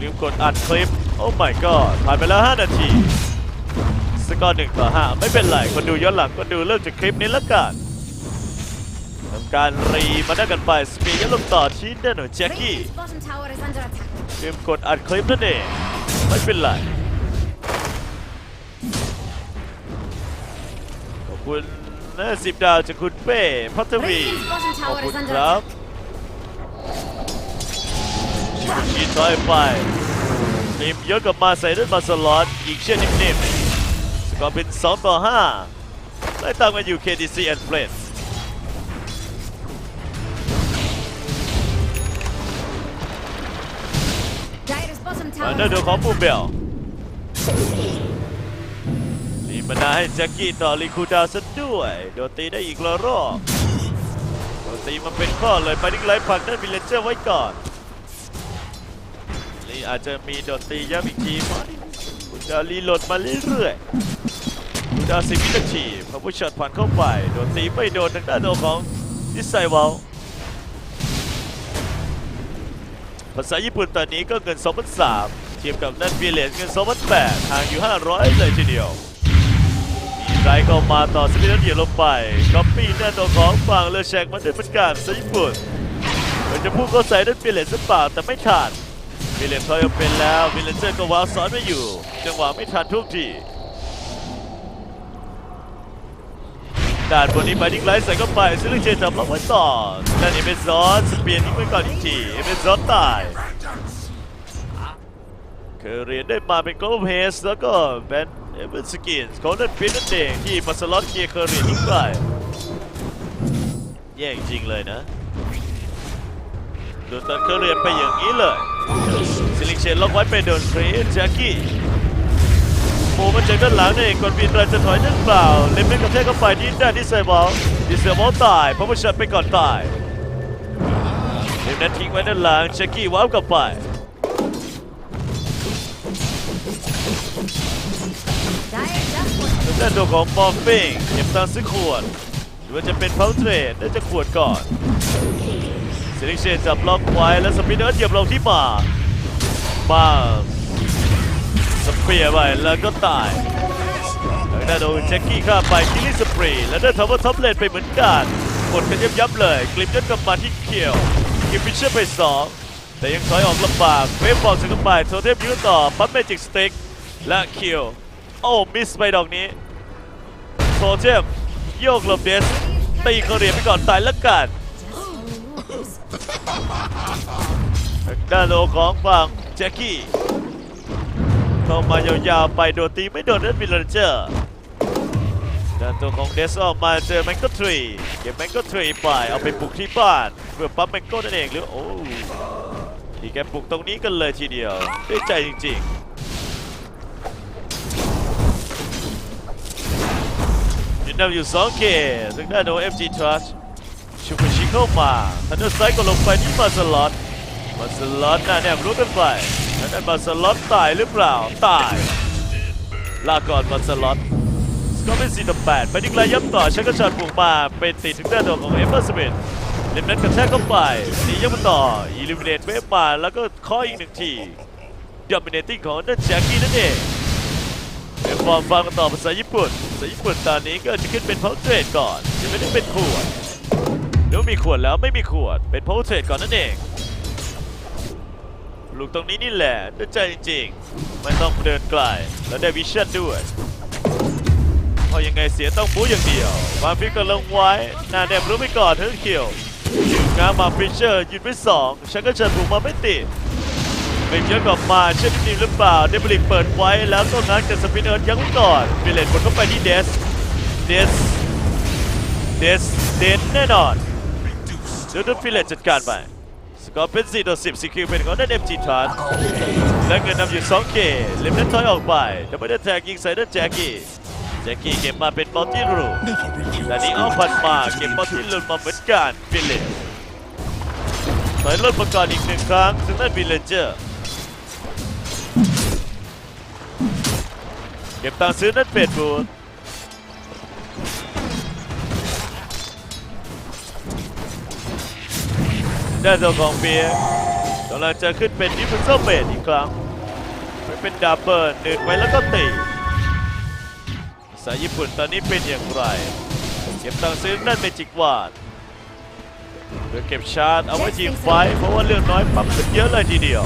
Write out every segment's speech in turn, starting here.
ลืมกดอัดคลิป โอ้ my god ผ่านไปแล้ว 5 นาที สกอร์หนึ่งต่อ5ไม่เป็นไร คนดูย้อนหลังก็ดูเริ่มจากคลิปนี้ละกันทำการรีมาได้กันไป สปีดยันลงต่อที่เดนหนแจ็คกี้ลืมกดอัดคลิปนั่นเองไม่เป็นไรขอบคุณนะสิบดาวจากคุณเป้พัทวีขอบคุณครับ attack. ชีถอยไปทีมเยอะกับมาใส่ด้วยมาสลอตอีกเช่นนิ่มๆสกอร์เป็น 2 ต่อ 5ไล่ตามกันอยู่ KDC and Flint มาเดิน is ดูของ under บูเบลรีมานาให้แจ็คกี้ต่อรีคูดาวซะด้วย โดนตีได้อีกละรอบโดนตีมาเป็นข้อเลยไปดิ้งไลท์ผลักนั่นวิลเลนเจอร์ไว้ก่อน อาจจะมีโดนตีย้ำอีกทีไหมคุณดาวรีโหลดมาเรื่อยๆคุณดาวสิบวินาทีพอผู้ช็อตผ่านเข้าไปโดนตีไม่โดนทางด้านตัวของดิสไซวอลภาษาญี่ปุ่นตอนนี้ก็เงิน2003เทียบกับนั่นบีเลนเงิน2008ห่างอยู่ 500 เลยทีเดียวมีไรเข้ามาต่อสปินเดียลงไปก๊อปปี้หน้าตัวของฝั่งเลอแชกมาด้วยเหมือนกันภาษาญี่ปุ่นเหมันจะพุ่งเข้าใส่นั่นบีเลนหรือเปล่าแต่ไม่ทั นบีเลนถอยออกเป็นแล้วบีเลนเจอร์ก็วางซ้อนไม่อยู่ จังหวะไม่ทันทุกทีด่านบนนี้ไปดิ้งไลท์ใส่เข้าไปซิลิเจจับล็อกไว้ต่อนั่นเอเมซอนสเปียร์ทิ้งไว้ก่อนอีกทีเอเมซอนตายเคยเรียนได้มาเป็นโกลเพสแล้วก็เป็นเอเวนสกินส์ของนั่นเป็นนั่นเองที่มาสล็อตเกียร์เคยเรียนทิ้งไปแย่จริงเลยนะ โดนตัดเคยเรียนไปอย่างนี้เลยซิลิเชนล็อกไว้ไปโดนครีแจ็คกี้โผล่มาจากด้านหลังนี่เองก่อนบินเราจะถอยนึกเปล่าเลมเล่นกับแท้เข้าไปที่ด้านที่เซบอลที่เซบอลตายเพราะว่าชัดไปก่อนตายเลมนั้นทิ้งไว้ด้านหลังแจ็คกี้ว้าวกลับไปด้านตัวของบอมบิงเก็บตังซื้อขวดหรือว่าจะเป็นเพาเทรดน่าจะขวดก่อน เซลิเชนจับล็อกไว้แล้วสปินเนอร์เหยียบลงที่มามาสเปียร์ไปแล้วก็ตายทางด้านโดนแจ็คกี้ข้าไปคิลลี่สปรีแล้วได้ทำว่าท็อปเลนไปเหมือนกันกดกันยับยับเลยกลิปยัดกลับมาที่เคียวกิฟฟิชเชอร์ไปสองแต่ยังถอยออกลำบากเวฟบอลถึงเข้าไปโทเทมยืนต่อปั๊มเมจิกสติ๊กและคิวโอ้มิสไปดอกนี้โซเจมโยกลบเดสตีเขาเรียนไปก่อนตายแล้วกัน ด้านโลของฝั่งแจ็คกี้เข้ามายาวๆไปโดนตีไม่โดนนั่นวิลเลนเจอร์ด้านตัวของเดสออกมาเจอแมงโกทรีเก็บแมงโกทรีไปเอาไปปลุกที่บ้านเพื่อปั๊มแมงโก้นั่นเองหรือโอ้ดีแกปลุกตรงนี้กันเลยทีเดียวด้วยใจจริงๆยินดีอยู่2เกมทางด้านโอ FG Trust ชูกุชิ เข้ามาทันเดอร์ไซด์ก็ลงไปที่มาสลอตมาสลอตน่าแนบรู้กันไปทางด้นมาสลอตตายหรือเปล่า ตาย ลาก่อนมาสลอตสกอร์เป็น4ต่อ8ไปดิ้งไล่ย้ำต่อชักกระชากปลูกมาเป็นติดถึงด้านโดนของเอเมอร์สมิธเล่นนั้นกระแทกเข้าไปตีย้ำมาต่ออิลิมิเนตเวฟมาแล้วก็ข้ออีกหนึ่งทีดอมิเนติ้งของนั่นแจ็คกี้นั่นเองเป็นฟอร์มฟังกันต่อภาษาญี่ปุ่นภาษาญี่ปุ่นตอนนี้ก็จะขึ้นเป็นเพาเทรดก่อนยังไม่ได้เป็นขวด เดี๋ยวมีขวดแล้วไม่มีขวด เป็นเพาเทรดก่อนนั่นเอง ลูกตรงนี้นี่แหละด้วยใจจริงๆ ไม่ต้องเดินไกลแล้วได้วิชั่นด้วยพราะยังไงเสียต้องบู๊อย่างเดียววางพิกก็ลงไว้หน้าแนบรู้ไปก่อนเธอเขียวถึงงามาฟิชเชอร์ยืนไปสองฉันก็เชิญผูกมาไม่ติดไม่เยอะกลับมาเช่นนี้หรือเปล่าเดบลิกเปิดไว้แล้วก็งั้นกับสปินเนอร์ยังไว้ก่อนฟิเลตกดเข้าไปที่เดสเดสเดสเดนแน่นอน ดี๋ยวโดนฟิเลตจัดการไป สกอร์เป็น 4 ต่อ 10ซีคิวเป็นของนั่นเอ็มจีทันและเงินนำอยู่ 2K เลมเล่นถอยออกไปดับเบิลแท็กยิงใส่ด้านแจ็คกี้แจ็คกี้เก็บมาเป็นบอลที่รูแต่นี้เอาพันมาเก็บบอลที่หลุดมาเหมือนกันฟิเลตถอยรถมาก่อนอีกหนึ่งครั้งถึงนั่นวิลเลนเจอร์เก็บตังค์ซื้อนั่นเฟดบู ดได้ตัวของเบียร์โดำลังจะขึ้นเป็นดิฟเฟนเซอร์เบดอีกครั้งไม่เป็นดับเบิลหนึ่งไว้แล้วก็ตีสายญี่ปุ่นตอนนี้เป็นอย่างไร เก็บตังค์ซื้อนั่นเมจิกวาดเพื่อเก็บชาร์จเอาไว้ทีมไฟเพราะว่าเรื่องน้อยปรับขึ้นเยอะเลยทีเดียว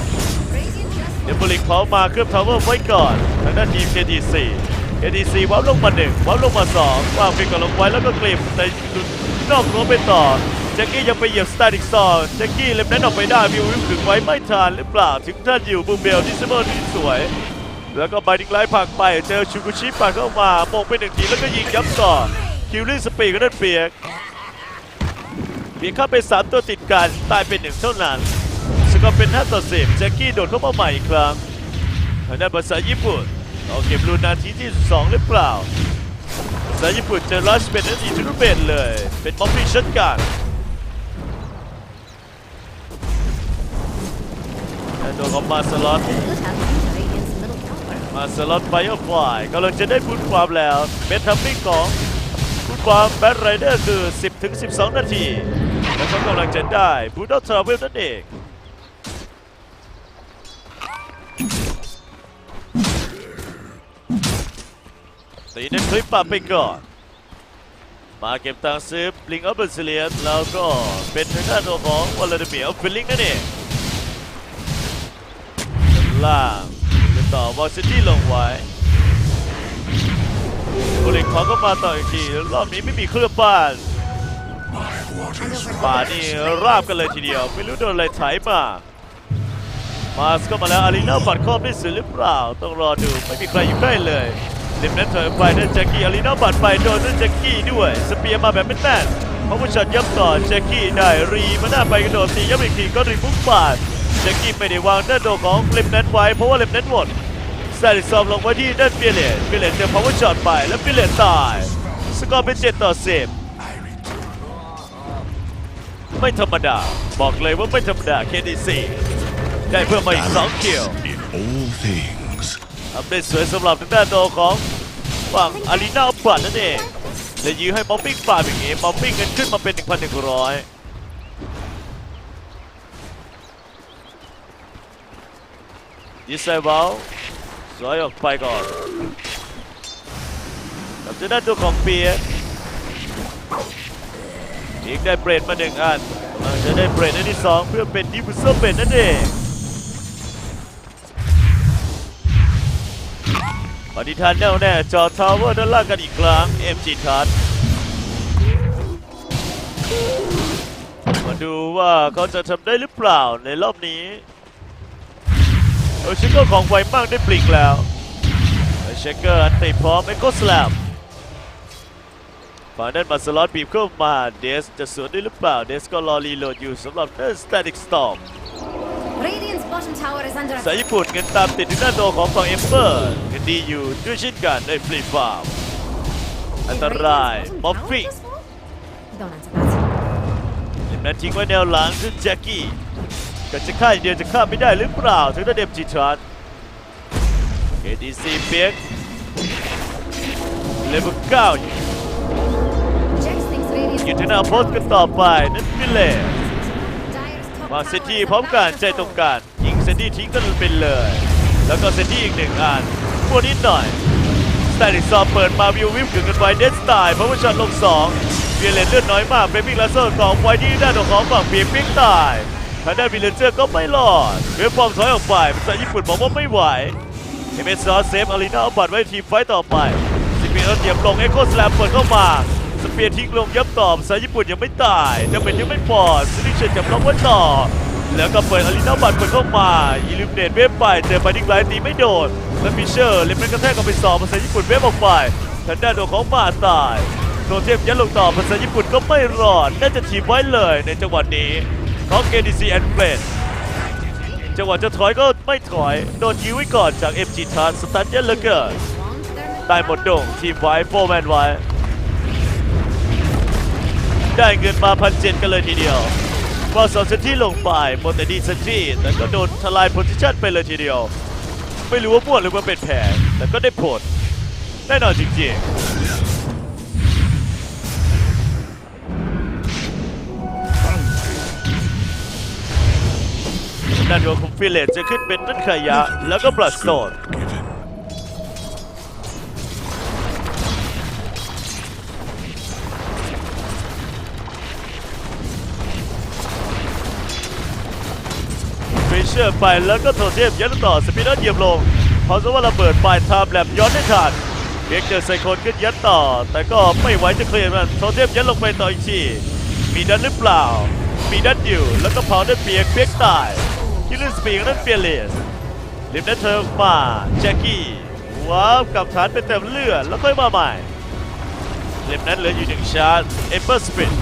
Radiant just เดบลิกเผามาเครื่องทาวเวอร์ไว้ก่อนทางด้านทีม KTC KTC วับลงมาหนึ่งวับลงมาสองวางฟิกก่อนลงไว้แล้วก็กลิบแต่หลุดนอกรั้วไปต่อ แจ็คกี้ยังไปเหยียบสตาร์อีกซองแจ็คกี้เล็บนั้นออกไปได้มีวิวถึงไว้ไม่ทันหรือเปล่าถึงท่านอยู่บูมเบลที่เซเบอร์ที่สวย แล้วก็ไบดิกไลท์ผักไปเจอชูกุชิปัดเข้ามาโมงไปหนึ่งทีแล้วก็ยิงย้ำต่อคิวลิ่งสปีดก็นั่นเปียกเปียกเข้าไปสามตัวติดกันตายเป็นหนึ่งเท่านั้นสกอร์เป็น5ต่อ10แจ็คกี้โดดเข้ามาใหม่อีกครั้งทางด้านภาษาญี่ปุ่นเอาเก็บรูนนาทีที่12หรือเปล่าภาษาญี่ปุ่นเจอรัชเป็นนาทีทุรุเบนเลย เป็นม็อบบี้เช่นกัน โดนของมาสลอตมาสลอตไฟออฟไฟกำลังจะได้บุญความแล้วเบสทัมมิ่งของบุญความแบทไรเดอร์คือ 10ถึง12 นาที แล้วก็กำลังจะได้บูดอลทราเวลนั่นเองตีนั้นคลิปปรับไปก่อน มาเก็บตังค์ซื้อลิงอัพเบอร์ซิเลียนแล้วก็เป็นทางด้านตัวของวอลเลนเมียฟิลลิงนั่นเอง ล่างจะต่อวอลซิตี้ลงไว้โอลิกเขาก็มาต่ออีกที รอบนี้ไม่มีเครื่องบ้านป่านี่ราบกันเลยทีเดียว ไม่รู้โดนอะไรไถมา มาสก็มาแล้วอารีนาบัตรครอบได้สื่อหรือเปล่า ต้องรอดูไม่มีใครอยู่ใกล้เลยริมนั้นเถอะไปนั่นแจ็คกี้อารีนาบัตรไปโดนนั่นแจ็คกี้ด้วย สเปียร์มาแบบแน่นเพราะผู้ชัดยับต่อแจ็คกี้ได้รีมาหน้าไปกระโดดตียับอีกทีก็รีพุ่งปาด แจ็คกี้ไม่ได้วางด้านโดของเลมนั้นไว้เพราะว่าเลมนั้นหมดแซลิซอมลงไว้ที่ด้านเปียเลตเปียเลตเจอพาวเวอร์ช็อตไปแล้วเปียเลตตาย สกอร์เป็น7ต่อ10ไม่ธรรมดา บอกเลยว่าไม่ธรรมดา KDC ได้เพิ่มมาอีก2คิว in all things. อัปเดตสวยสำหรับทางด้านตัวของฝั่งอารีนาบัตนั่นเอง และยื้อให้ป๊อปปิ้งฝ่าอย่างนี้ป๊อปปิ้งกันขึ้นมาเป็น 1,100 ยิสไซเบลสวยออกไปก่อนกับทางด้ตัวของเปียอีกได้เบรดมาหนึ่งอันกำลังจะได้เบรดอันที่สองเพื่อเป็นดิฟฟิวเซอร์เบรดนั่นเองปฏิทานแน่วแน่จอทาวเวอร์ด้านล่างกันอีกครั้ง MG ทันมาดูว่าเขาจะทำได้หรือเปล่าในรอบนี้ เออเชคเกอร์ของไวมากได้ปลิกแล้วเชคเกอร์อันติพร้อมเอ็กโกสแลมฝั่งด้านมาสลอตบีบเข้ามาเดสจะสวนได้หรือเปล่าเดสก็รอรีโหลดอยู่สำหรับเดสสแตติกสตอม Radiant's bottom tower is under สาย attack. ญี่ปุ่นเงินตามติดที่หน้าโดของฝั่งเอมเปอร์เงินดีอยู่ด้วยเช่นกันในฟรีฟาร์มอัน Did ต Radiant's ราย bottom มอฟ tower ฟิง just fall? Don't answer that. เห็นนั้นทิ้งไว้แนวหลังคือแจ็คกี้ ก็จะฆ่าอย่างเดียวจะฆ่าไม่ได้หรือเปล่า ถึงได้เดมจีทรัส KDC เปียกเลเวลเก้าอยู่ที่หน้าโพสกันต่อไปนั่นคือเลวางเซน tower ที่ is พร้อมกันใจตรงกันยิงเซนที่ทิ้งกันไปเลย แล้วก็เซนที่อีกหนึ่งอันพวกนิดหน่อยสไตลิสซอมเปิดมาวิววิวถึงกันไว้เดสตล์เพราะว่าช็อตลงสองเบียเลนเลือดน้อยมากเบบี้ลาเซอร์ของไวที่ด้านของฝั่งเบียร์ปิ้งตาย ทางด้านบิลเลนเจอร์ก็ไม่รอดเวฟฟอร์มถอยออกไปภาษาญี่ปุ่นบอกว่าไม่ไหวเอเมซอเซฟอารีนาเอาบัตรไว้ทีมไฟต์ต่อไปสเปียร์เหยียบลงเอ็กโคสแลมเปิดเข้ามาสเปียร์ทิ้งลงยับต่อภาษาญี่ปุ่นยังไม่ตายแต่เป็นยังไม่พอดซิลิเชนจับล็อกไว้ต่อ แล้วก็เปิดอารีนาบัตรเปิดเข้ามาอิลิมเนตเวฟไปเจอไปดิ้งไลท์ตีไม่โดนแล้วฟิเชอร์เล็บมันกระแทกกันไปสองภาษาญี่ปุ่นเวฟออกไปทางด้านโดนของมาตายโดนเทพยัดลงต่อภาษาญี่ปุ่นก็ไม่รอดน่าจะทีมไว้เลยในจังหวะนี้ ของ KDC and f r e n d จังหวะจะถอยก็ไม่ถอย โดนยื้อไว้ก่อนจาก MG ทานสตันเยอะเหลือเกิน Wants their middle ตายหมดโด่งทีมไว้โฟร์แมนไว้ได้เงินมาพันเจ็ดกันเลยทีเดียวพอสองเซนที่ลงไปโมเตดีเซนที่แต่ก็โดนทลายโพซิชันไปเลยทีเดียว ไม่รู้ว่าม่วนหรือว่าเป็นแผนแต่ก็ได้ผลแน่นอนจริงๆ ด้านของคุมฟิเลตจะขึ้นเป็นนันขยะ แล้วก็บลัดสโตนฟิชเชอร์ไปแล้วก็โทเทมยัดต่อสปินเนอร์เหยียบลงเพราะว่าระเบิดปลายไทม์แลบย้อนได้ทันเพียงเจอไซโคนขึ้นยัดต่อ แต่ก็ไม่ไหวจะเคลียร์มันโทเทมยัดลงไปต่ออีกทีมีดันหรือเปล่า มีดันอยู่แล้วก็เผาด้วยเปียกเปียกตาย คิลเลอร์สปีกนั้นเปียเลสริมนั้นเธอออกมาแจ็คกี้ว้าวกลับฐานไปเต็มเลือดแล้วค่อยมาใหม่ริมนั้นเหลืออยู่หนึ่งชาร์จเอเปอร์สปิน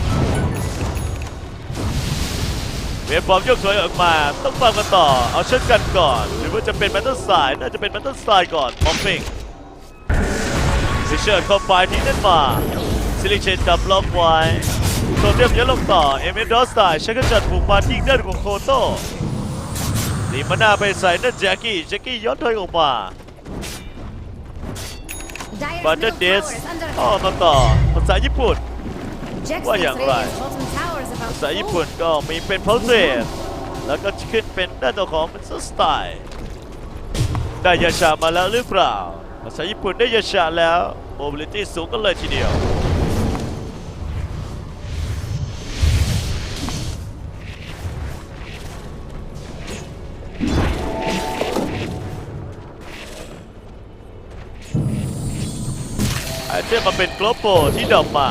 เวฟฟอร์มยกถอยออกมาต้องฟังกันต่อเอาเช่นกันก่อน หรือว่าจะเป็นแมตเตอร์สายน่าจะเป็นแมตเตอร์สายก่อนมอฟฟิงซิเชอร์เข้าไปที่นั่นมาซิลิเชนดับล็อกไว้โซเทียมยัดลงต่อเอเมดอสไตล์ชักกระจัดผูกมาที่ด้านของโคโต้ ลีมานาไปใส่นั่นแจ็คกี้แจ็คกี้ย้อนถอยออกมา Dire's บัตเตอ middle ร์เดส tower is under อ้อ attack. มาต่อภาษาญี่ปุ่น Jex Wah, thinks yang Radiant's right. bottom tower is about ภาษา to ญี่ fall. ปุ่นก็มีเป็นเพลเซสแล้วก็ขึ้นเป็นด้านตัวของมันสไตล์ได้ยาชามาแล้วหรือเปล่าภาษาญี่ปุ่นได้ยาชาแล้ว mobility สูงกันเลยทีเดียว เทมมาเป็นกลโปที่ดอกมา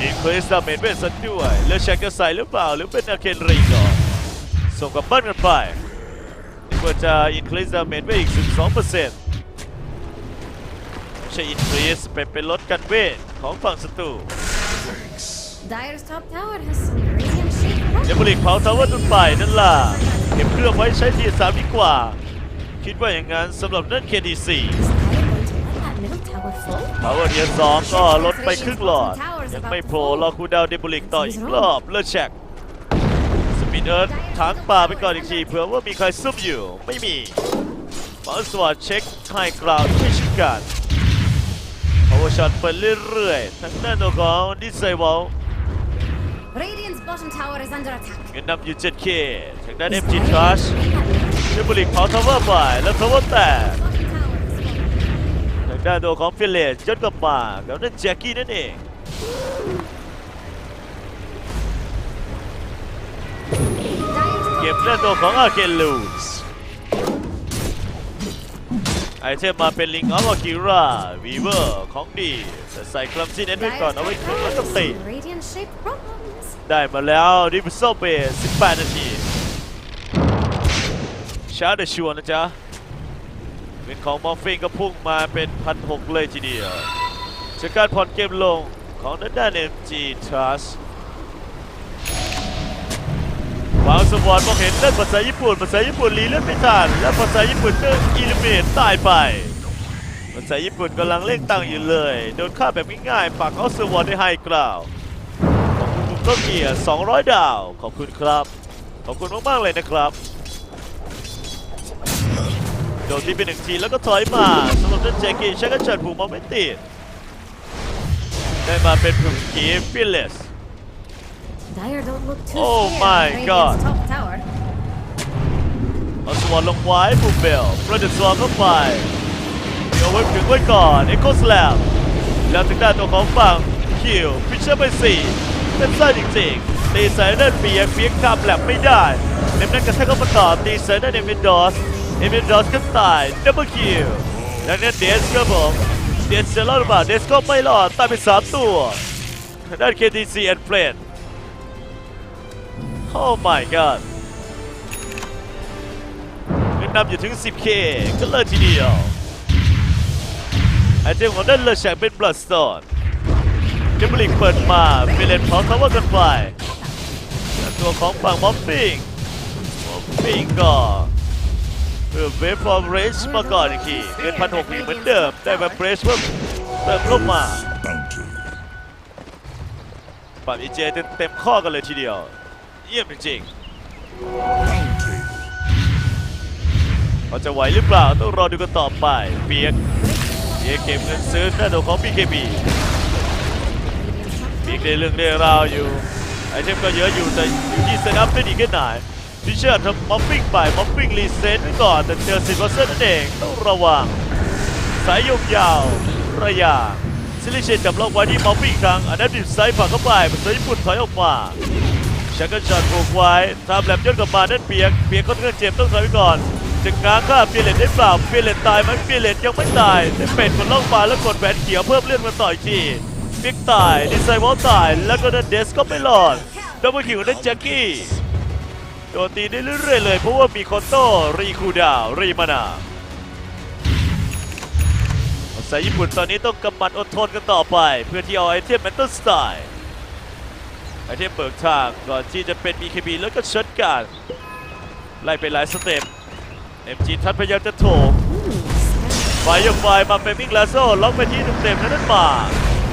ยิงเควสดาเมจเวสันด้วยเลือกแชกจะใส่หรือเปล่าหรือเป็นอาเคนรีก่อนส่งกับเบิ้ลกันไปนี่ก็จะอินครีสดาเมจเวอีก 12%ไม่ใช่อินครีสเป็นเป็นลดกันเวทของฝั่งศัตรูเดบุลิกเผาทาวเวอร์ตุนไปนั่นล่ะ เก็บเครื่องไว้ใช้ทีสามดีกว่า คิดว่าอย่างนั้นสำหรับนั่น KD4 Is Dire going fall? ทาวเวอร์เทียสองก็ลดไปครึ่งหลอด ยังไม่โผล่รอคูลดาวน์เดบุลิกต่ออีกรอบเลือดแชกสปินเอิร์ธทางป่าไปก่อนอีกทีเผื่อว่ามีใครซุ่มอยู่ไม่มีบอลสวัสดเช็คไฮกราวด์ไม่ชิดกันพาวเวอร์ช็อตไปเรื่อยๆทั้งด้านตัวของดิสไซวอล Radiant's bottom tower is under attack. เงินนำอยู่ 7K ทางด้าน Is MG Dire Trash letting that middle เดบุลิกเผาทาวเวอร์ไปแล้วทาวเวอร์แตก ด้านตัวของฟิลเลสยศกลับมากับนั่นแจ็คกี้นั่นเองเก็บเลือดตัวของอาเคนลูสไอเทมมาเป็นลิงออฟอากิราวีเวอร์ของดีแต่ใส่คลัมซี่เน้นไว้ก่อนเอาไว้ครึ่งแล้ว tower ก็ has ตีได้มาแล้วดิฟโซเบส18 นาทีชาร์ดชัวนะจ๊ะ เป็นของมอฟฟิงก็พุ่งมาเป็นพันหกเลยทีเดียวจากการผ่อนเกมลงของด้านด้าน MG Trust วางสวอร์มองเห็นด้านภาษาญี่ปุ่นภาษาญี่ปุ่นรีเลือดไม่ทันและภาษาญี่ปุ่นก็อิลิเมตตายไปภาษาญี่ปุ่นกำลังเล่งตังอยู่เลยโดนฆ่าแบบง่ายๆปักเอาสวอร์ได้ให้กล่าวขอบคุณคุณต้นเกียร์200 ดาวขอบคุณครับขอบคุณมากๆเลยนะครับ โดนที่เป็นหนึ่งทีแล้วก็ถอยมาสำหรับเจ้าแจ็คกี้ใช้กระจัดผูกมองไม่ติดได้มาเป็นผูกกีฟิลเลส Dire don't look too Oh scared my of Radiant's God. top tower. เอาสวอร์ดลงไว้ผูกเบลประดิษฐ์สวอร์ดเข้าไปเดี๋ยวไว้ถึงไว้ก่อนเอ็กโคสแลมแล้วถึงด้านตัวของฝั่งคิวฟิชเชอร์ไปสี่เป็นซ่าจริงๆตีใส่ด้านเปียกเปียกคำแหลมไม่ได้เน็มนั้นกระแทกเข้ามาต่อตีใส่ด้านเอเมนดอส เอเมนดอสก็ตายดับเบิลคิวดังนั้นเดสครับผมเดสจะรอดหรือเปล่าเดสก็ไม่รอดตายไปสามตัวทางด้าน KTC and f r i e n d Oh my god เงินนำอยู่ถึง 10k ก็เลยทีเดียวไอเทมของด้านเลอแชกเป็นบลัดสโตนเจมบลิกเปิดมาเฟเลนพร้อมทาวเวอร์กันไปตัวของฝั่งมอฟฟิงมอฟฟิงก็ เวฟฟอร์เรสมาก่อนอีกทีเงินพันหกเหมือนเดิม ได้มาเบรสเพิ่มเติมเข้ามา Bounty. ปั่นอีเจเต็มเต็มข้อกันเลยทีเดียว เยี่ยมจริงๆเขาจะไหวหรือเปล่า ต้องรอดูกันต่อไป เปียกเปียกเก็บเงินซื้อหน้าตัวของ BKB Radiant's top มีได้เรื่องได้ราวอยู่ไอเทมก็เยอะอยู่แต่อยู่ที่เซตอัพได้ดีแค่ไหน พิเชษทำม็อบปิ้งไปม็อบปิ้งรีเซ็ตไว้ก่อน แต่เจอซินวอเซอร์นั่นเองต้องระวัง สายยงยาวระยะซิลิเชนจับล็อกไว้ที่ม็อบปิ้งครั้งอันนั้นดิบไซด์ผลักเข้าไปภาษาญี่ปุ่นถอยออกมาชักกระจัดผูกไว้ทำแหลมย้อนกลับมานั่นเปียกเปียกค่อนข้างเจ็บต้องถอยไปก่อนจะง้างข้าเปียเลตได้เปล่าเปียเลตตายไหมเปียเลตยังไม่ตายได้เป็ดกดล่องมาแล้วกดแหวนเขียวเพิ่มเลือดมาต่อยทีเปียกตายดีไซน์วอลตายแล้วก็นันเดสก็ไม่รอดดับเบิลคิวนั่นแจ็คกี้ โดนตีได้เรื่อยๆเลยเพราะว่ามีคอนโต้รีคูดาวรีมานาภาษาญี่ปุ่นตอนนี้ต้องกำมัดอดทนกันต่อไป เพื่อที่เอาไอเทมแมนเตอร์สไตล์ไอเทมเบิกทางก่อนที่จะเป็น BKB แล้วก็เช็อตการไล่ไปหลายสเต็ป MG ทัดพยายามจะโถมไฟยังไฟมาเป็นมิกลาโซล็อกไปที่เต็มๆนั้นมา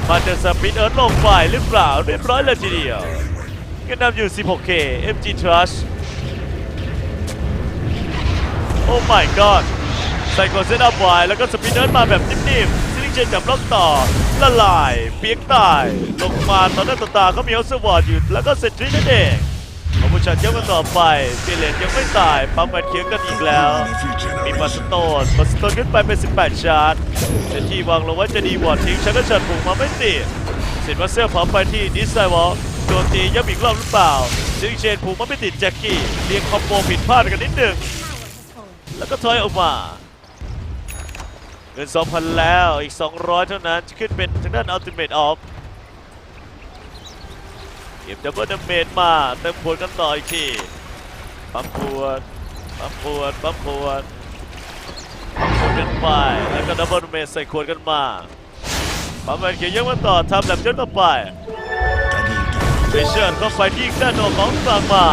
มาจะสปินเอิร์ธลงไฟหรือเปล่าเรียบร้อยเลยทีเดียวก็นำอยู่ 16K MG Trust โอ้ my god ใส่กอดเซตอัพไวแล้วก็สปินเนอร์มาแบบนิ่มๆซิลิเจนจับล็อกต่อ ละลาย เปียกตาย ลงมาตอนหน้าต่อตาเขามีเอสวอร์ดอยู่ แล้วก็เซนทรีนั่นเองเอาผู้ชันเยอะกันต่อไปเปเลนยังไม่ตายปั๊มแมนเคียงกันอีกแล้ว มีบัสโตนบัสโตนขึ้นไปเป็น 18 ชาร์จเซนที่วางลงว่าจะดีวอร์ดทิ้งชักก็ฉิดปุ่งมาไม่ติดเสร็จว่าเสื้อผอมไปที่ดิสไซวอลโดนตีย้ำอีกรอบหรือเปล่าซิงเชนผูกมันไม่ติดแจ็คกี้เรียงคอมโบผิดพลาดกันนิดหนึ่ง แล้วก็ถอยออกมาเงิน 2,000 แล้วอีก 200 เท่านั้นจะขึ้นเป็นทางด้านอัลติเม e ออฟเก็บดับเบิลดาเมจมาเติมพวนกันต่ออีกทีปั๊มพวนปั๊มพวนปั๊มพวนปั๊มพวนกันไปแล้วก็ดับเบิลดาเมจใส่ขวดกันมาปั๊มแมนเขียวยังมาต่อทำแบบย้อนต่อไปเฟเชอร์ก็ไฟที่ด้านโนของกลางมา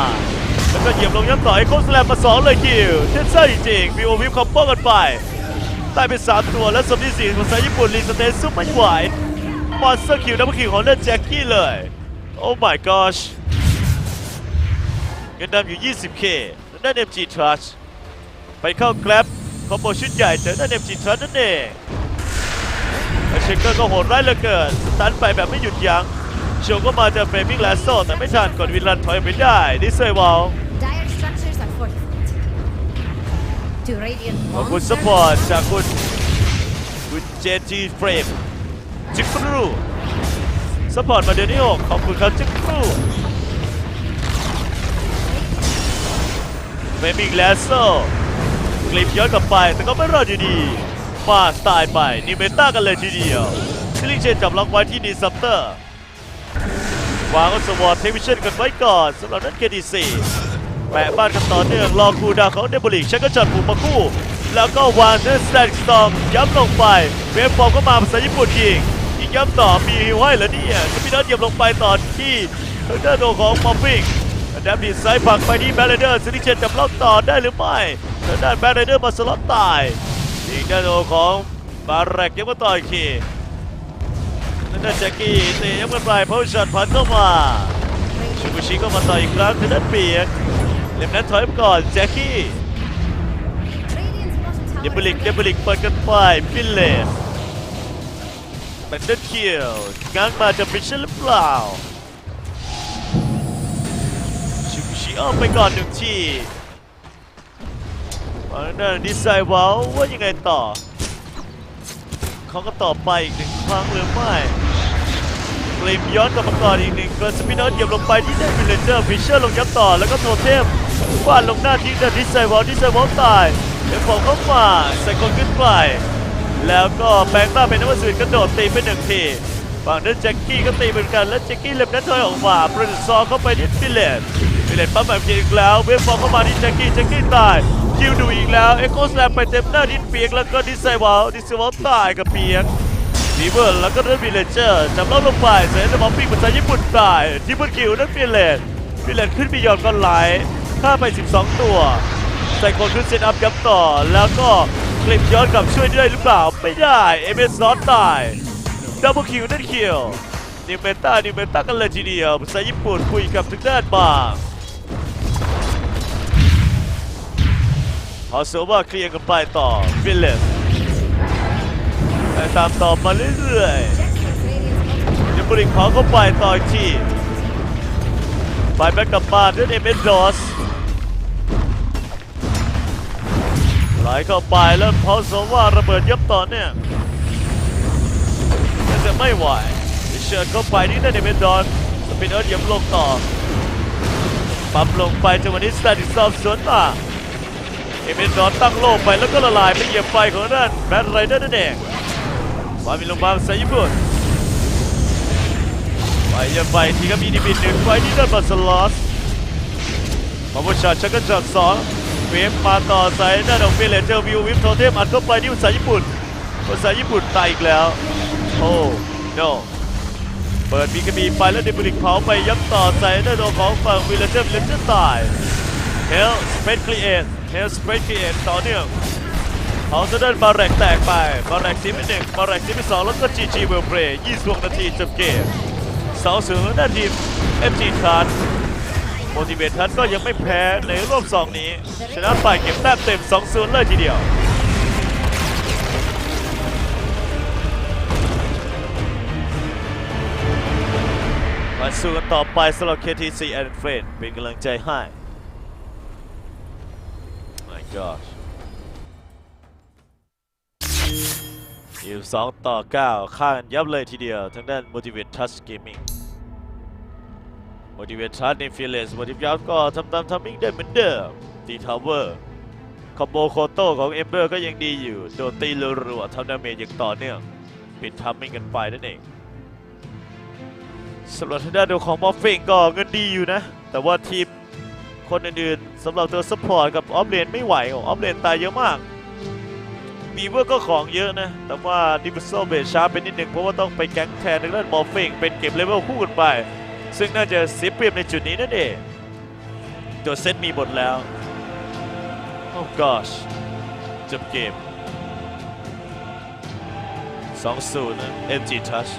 แล้วก็เหยียบลงย้ำต่อไอโคสแลมมาสองเลยคิวเทนเซอร์จริงๆมีโอวิฟคอมโบกันไปตายไปสามตัวและสมที่สี่ของสายญี่ปุ่นลีสเตนซุปไม่ไหวมอนสเตอร์คิวดับเบิลคิวของเลนแจ็คกี้เลย โอ้ my gosh เงินดำอยู่ 20k แล้วด้าน MG Trust ไปเข้าแกร็บคอมโบชุดใหญ่เจอด้าน MG Trust นั่นเองแล้วเชคเกอร์ก็โหดร้ายเหลือเกินสตันไปแบบไม่หยุดยั้งโชก็มาเจะเฟรมิงแลสโซแต่ไม่ทันกดวินรันถอยไปได้ดิเซวอล ขอบคุณ monsters สปอร์ตจากคุณคุณเจจีเฟรมจิกฟรูสปอร์ตมาเดือนที่6ขอบคุณครับจิกฟรูเฟรมิงแลสโซกลิปย้อนกลับไปแต่ก็ไม่รอดอยู่ดีมาสไตล์ไปนิเมต้ากันเลยทีเดียวซิลิงเชนจับล็อกไว้ที่ดีซัปเตอร์วางก็สวอตเทวิชั่นกันไว้ก่อนสำหรับนั้นเคดีซี แปะบ้านกันต่อเนื่องรอคูดาวของเดบลิกชักก็จัดผูกมาคู่ แล้วก็วางเนื้อสแตนสตอมย้ำลงไป เวฟฟอร์มก็มาภาษาญี่ปุ่นอีกอีกย้ำต่อมีฮิวให้เหรอเนี่ยสปินเนอร์เหยียบลงไปต่อที่ทางด้านโดของมอฟฟิงดับดีไซด์ผักไปที่แบรเดอร์ซิลิเชนจับล็อกต่อได้หรือไม่ทางด้านแบรเดอร์มาสล็อตตายอีกด้านโดของบาร์แรกยังมาต่ออีกทีนั่นน่ะแจ็คกี้เตะยังไม่ไปเพราะช็อตพันเข้ามาชูกุชิก็มาต่ออีกครั้งทางด้านเปียก เล่มนั้นถอยไปก่อนแจ็คกี้เดบลิกเดบลิกเปิดกันไปฟินเลสแบนเดนเคียวง้างมาจะฟิชเชอร์หรือเปล่าชูกุชิอ้อมไปก่อนหนึ่งทีมาด้านดีไซน์ว้าวว่ายังไงต่อ เขาก็ต่อไปอีกหนึ่งครั้งหรือไม่กลิมย้อนกลับมาก่อนอีกหนึ่งเกินสปินเนอร์เหยียบลงไปที่เดนวิลเลเจอร์ฟิชเชอร์ลงยับต่อแล้วก็โทเทม ฟาดลงหน้าที่เดนดิสไซวอลดิสไซวอลตายเดี๋ยวผมเข้ามาใส่คนขึ้นไป แล้วก็แบงค์ต้าเป็นนักสืบกระโดดตีไปหนึ่งทีฝั่งนั้นแจ็คกี้ก็ตีเหมือนกันและแจ็คกี้เล็บนั้นถอยออกมาประดิษฐ์ซอเข้าไปที่ฟิลเลนฟิลเลนปั๊มแบบอีกแล้วเวฟฟอร์เข้ามาที่แจ็คกี้แจ็คกี้ตายคิวดูอีกแล้วเอ็กโคสแลมไปเต็มหน้าดินเปียกแล้วก็ดิสไซวอลดิสไซวอลตายกับเปียกฟีเวอร์แล้วก็เรื่องวิลเลเจอร์จับเล่าลงไปเสร็จแล้วมอปปิ้งภาษาญี่ปุ่นตายที่เพิ่คิวนั่นฟิเลนฟิลเลนขึ้นไปยอนก็ไหล ฆ่าไป 12 ตัว ใส่คนขึ้นเซตอัพย้ำต่อ แล้วก็คลิปย้อนกลับช่วยได้หรือเปล่า ไม่ได้ เอเมซอนตาย ดับเบิลคิวนั่นคิวนิเมต้านิเมต้ากันเลยทีเดียวภาษาญี่ปุ่นคุยกับทางด้านมาขอสริมว่าเคลียร์กันไปต่อฟิลเลนแต่ตามต่อมาเรื่อยๆยังบริขอเข้าไปต่ออีกที ไปแบ็กกลับบ้านด้วยเอเมนดอสไหลเข้าไปแล้วเพาสว่าระเบิดยับต่อเนี่ยจะไม่ไหวเชิญเข้าไปนี่นั่นเอเมนดอนสปินเอิร์ธยับลงต่อปั๊มลงไปจังหวะนี้สตดดิซอบสวนมาเอเมนดอสตั้งโลกไปแล้วก็ละลายไปเหยียบไฟของนั่นแบทไรเดอร์นั่นเองวามิลงบางไซยุบุน ยบไฟทีก็มีดีบินหนึ่งไฟที่ด้านบาสลอสมาบูชาชักกันจากสองเวฟมาต่อใส่หน้าดอกเฟลเลเจอร์วิววิฟโทเทมอัดเข้าไปที่ภาษาญี่ปุ่นภาษาญี่ปุ่นตายอีกแล้ว โอ้ no เปิดบีกบีไปแล้วเดบุริกเผาไปยับต่อใส่หน้าดอกของฝั่งวิลเลเจอร์วิลเลเจอร์ตายเฮลสเปนคลีเอทเฮลสเปนคลีเอทต่อเนื่องเอาซะด้านบาแรกแตกไปบาแรกทีมที่หนึ่งบาแรกทีมที่สองแล้วก็จีจีเวลเพลย์ยี่สิบหกนาทีจบเกม เสาสูงด้านทีมเอฟจีคาร์โมติเวทันก็ยังไม่แพ้ในรอบสองนี้ ชนะไปเก็บแต้มเต็ม2 0เลยทีเดียวมาสู้กันต่อไปสำหรับ KTC and Friend เป็นกำลังใจให้ My gosh อยู่2ต่อ 9 ข้างยับเลยทีเดียว ทางด้าน Motivate Touch Gaming โมดิเวชันในฟิเลสโมดิฟยับก็ทำตามทำมิ่งได้เหมือนเดิมตีทาวเวอร์คอมโบโคโต้ของเอมเบอร์ก็ยังดีอยู่ โดนตีรัวๆทำดาเมจอย่างต่อเนื่อง ปิดทัมมิ่งกันไปนั่นเองสำหรับทางด้านดียวของมอฟฟิงก็เงินดีอยู่นะ แต่ว่าทีมคนอื่นๆสำหรับตัวซัพพอร์ตกับออฟเลนไม่ไหวออฟเลนตายเยอะมาก มีเวอร์ก็ของเยอะนะ แต่ว่าดิบิโซเบชช้าไปนิดหนึ่งเพราะว่าต้องไปแก๊งแทนทางด้านมอฟฟิงเป็นเก็บเลเวลคู่กันไป ซึ่งน่าจะเสียเปรียบในจุดนี้นั่นเองตัวเซตมีหมดแล้ว โอ้ gosh จบเกม 2-0นะ MG Touch